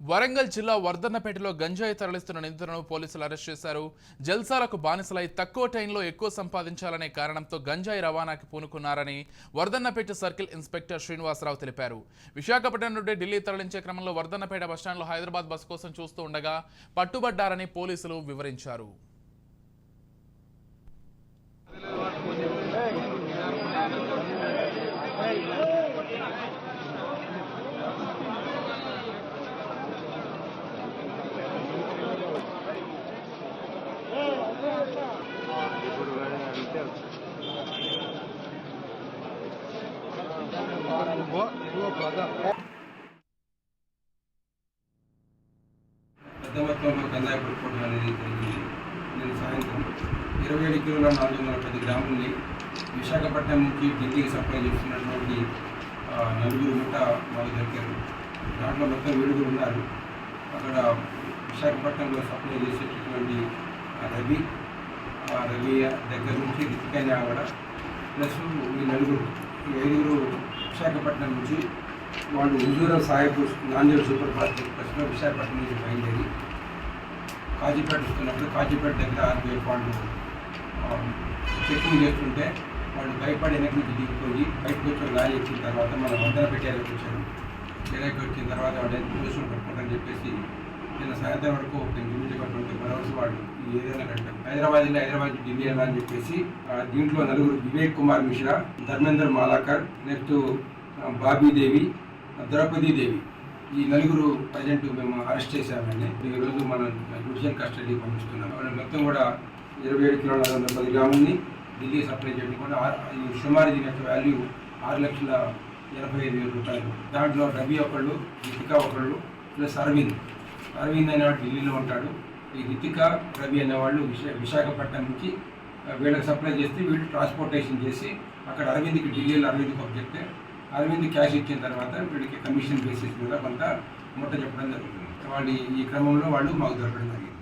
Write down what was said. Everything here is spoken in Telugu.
వరంగల్ జిల్లా వర్ధన్నపేటలో గంజాయి తరలిస్తున్న నిందితులను పోలీసులు అరెస్ట్ చేశారు. జల్సాలకు బానిసలై తక్కువ టైంలో ఎక్కువ సంపాదించాలనే కారణంతో గంజాయి రవాణాకి పూనుకున్నారని వర్ధన్నపేట సర్కిల్ ఇన్స్పెక్టర్ శ్రీనివాసరావు తెలిపారు. విశాఖపట్నం నుండి ఢిల్లీ తరలించే క్రమంలో వర్ధన్నపేట బస్టాండ్లో హైదరాబాద్ బస్ కోసం చూస్తూ ఉండగా పట్టుబడ్డారని పోలీసులు వివరించారు. పెద్ద మొత్తంలో అనేది జరిగింది నేను సాయంత్రం ఇరవై ఏడు కిలోల నాలుగు వందల పది గ్రాముల్ని విశాఖపట్నం నుంచి ఢిల్లీకి సప్లై చేస్తున్నటువంటి నలుగురు ముట్ట వాళ్ళు దొరికారు దాంట్లో మొత్తం ఏడుగురు ఉన్నారు అక్కడ విశాఖపట్నంలో సప్లై చేసేటటువంటి రవి రవి దగ్గర నుంచి రితికైన ఆవిడ ప్లస్ ఈ నలుగురు ఈ ఐదుగురు విశాఖపట్నం నుంచి వాళ్ళు హుజూరం సాహెబ్ నాందేడ్ సూపర్ ఫాస్ట్ ఎక్స్ప్రెస్లో విశాఖపట్నం నుంచి బయలుదేరి కాజీపేట వస్తున్నప్పుడు కాజీపేట దగ్గర ఆర్బీఐ వాళ్ళు చెక్కింగ్ చేస్తుంటే వాళ్ళు భయపడి వెనక నుంచి దిగిపోయి బయటకు వచ్చి ఒక లారీ ఎక్కిన తర్వాత మన వందన పెట్టేలకు వచ్చారు. ఏరియాకి వచ్చిన తర్వాత వాళ్ళు పోలీసులు పట్టుకుంటారని చెప్పేసి నిన్న సాయంత్రం వరకు ఒక నిమిషం అవర్స్ వాళ్ళు ఏదైనా కట్టారు హైదరాబాద్ హైదరాబాద్ ఢిల్లీ అని చెప్పేసి దీంట్లో నలుగురు వివేక్ కుమార్ మిశ్రా ధర్మేందర్ మాలాకర్ నెక్స్ట్ బాబీదేవి ద్రౌపదీ దేవి. ఈ నలుగురు ప్రజెంట్ మేము అరెస్ట్ చేశామండి ఈ రోజు మనం జుడిషియల్ కస్టడీ పంపిస్తున్నాం. మొత్తం కూడా ఇరవై ఏడు కిలోల నాలుగు వందల పది గ్రాములని ఢిల్లీ సప్లై చేయడం కూడా ఈ సుమారు దీని యొక్క వాల్యూ ఆరు లక్షల ఎనభై ఐదు వేల రూపాయలు. దాంట్లో రవి ఒకళ్ళు దీపికా ఒకళ్ళు ప్లస్ అరవింద్. అరవింద్ అనేవాడు ఢిల్లీలో ఉంటాడు. ఈ రితిక రవి అనేవాళ్ళు విశా విశాఖపట్నం నుంచి వీళ్ళకి సప్లై చేస్తే వీళ్ళు ట్రాన్స్పోర్టేషన్ చేసి అక్కడ అరవింద్కి ఢిల్లీలో అరవింద్కి ఒక చెప్తే అరవింద్ క్యాష్ ఇచ్చిన తర్వాత వీళ్ళకి కమిషన్ బేసిస్ మీద కొంత ముట్ట చెప్పడం జరుగుతుంది. వాళ్ళు ఈ- ఈ క్రమంలో వాళ్ళు మాకు దొరకడం జరిగింది.